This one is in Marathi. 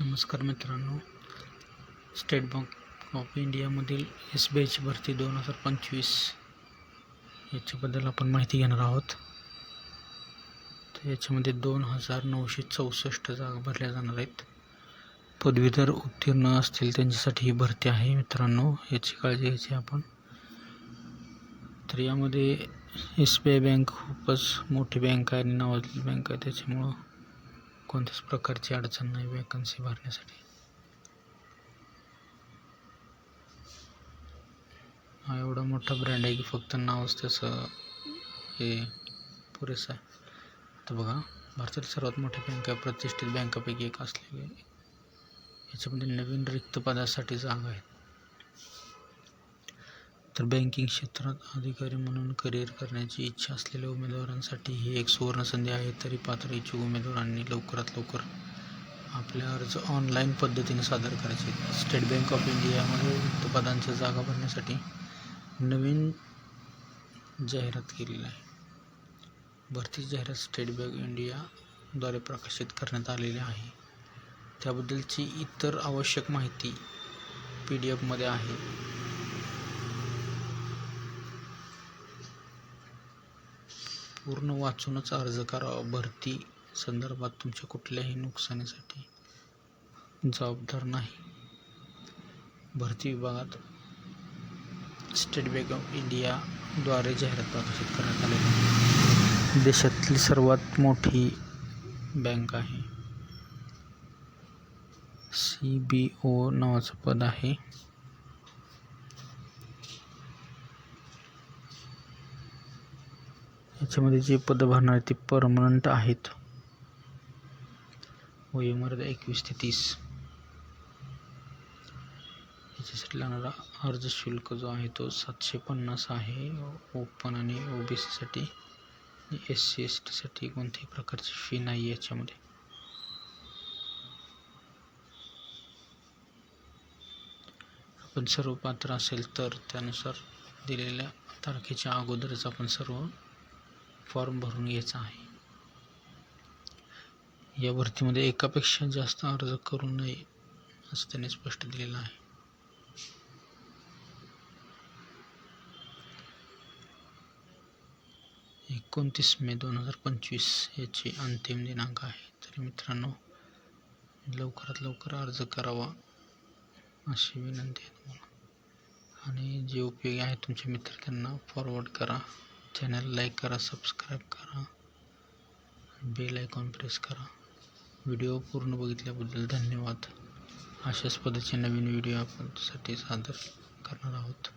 नमस्कार मित्रांनो स्टेट बँक ऑफ इंडियामधील एस बी आयची भरती दोन हजार पंचवीस याच्याबद्दल आपण माहिती घेणार आहोत. तर याच्यामध्ये दोन हजार नऊशे चौसष्ट जागा भरल्या जाणार आहेत. पदवीधर उत्तीर्ण असतील त्यांच्यासाठी ही भरती आहे मित्रांनो याची काळजी घ्यायची आपण. तर यामध्ये एस बी आय बँक खूपच मोठी बँक आहे आणि नावाजलेली बँक आहे त्याच्यामुळं कोणत्याच प्रकारची अडचण नाही वॅकन्सी भरण्यासाठी. हा एवढा मोठा ब्रँड आहे की फक्त नावच त्याचं हे पुरेसं आहे. तर बघा भारतातील सर्वात मोठ्या बँक आहे प्रतिष्ठित बँकापैकी एक असलेली. याच्यामध्ये नवीन रिक्त पदासाठी जागा आहेत. तर बँकिंग क्षेत्रात अधिकारी म्हणून करिअर करण्याची इच्छा असलेल्या उमेदवारांसाठी ही एक सुवर्ण संधी आहे. तरी पात्र इच्छुक उमेदवारांनी लवकरात लवकर आपले अर्ज ऑनलाईन पद्धतीने सादर करायचे. स्टेट बँक ऑफ इंडियामध्ये रिक्त पदांच्या जागा भरण्यासाठी नवीन जाहिरात केलेली आहे. भरती जाहिरात स्टेट बँक इंडियाद्वारे प्रकाशित करण्यात आलेली आहे. त्याबद्दलची इतर आवश्यक माहिती पी डी एफमध्ये आहे. पूर्ण वाचूनच अर्ज करावा. भरती संदर्भात तुमच्या कुठल्याही नुकसानीसाठी जबाबदार नाही. भरती विभागात स्टेट बँक ऑफ इंडियाद्वारे जाहिरात प्रकाशित करण्यात आलेली देशातली सर्वात मोठी बँक आहे. सी बी ओ नावाचं पद आहे. याच्यामध्ये जे पद भरणार ते परमनंट आहेत. वयोमर्यादा एकवीस ते तीस. याच्यासाठी लागणारा अर्ज शुल्क जो आहे तो सातशे पन्नास आहे. ओपन आणि ओ बी सीसाठी एस सी एस टीसाठी कोणत्याही प्रकारची फी नाही आहे याच्यामध्ये. आपण सर्व पात्र असेल तर त्यानुसार दिलेल्या तारखेच्या अगोदरच आपण सर्व फॉर्म भरून घ्यायचा आहे. या भरतीमध्ये एकापेक्षा जास्त अर्ज करू नये असं त्यांनी स्पष्ट दिलेलं आहे. एकोणतीस मे दोन हजार पंचवीस याची अंतिम दिनांक आहे. तरी मित्रांनो लवकरात लवकर अर्ज करावा अशी विनंती आहे तुम्हाला. आणि जे उपयोगी आहे तुमचे मित्र त्यांना फॉरवर्ड करा. चॅनल लाईक करा सबस्क्राईब करा बेल आयकॉन प्रेस करा. व्हिडिओ पूर्ण बघितल्याबद्दल धन्यवाद. अशाच पद्धतीचे नवीन व्हिडिओ आपण साठी सादर करणार आहोत.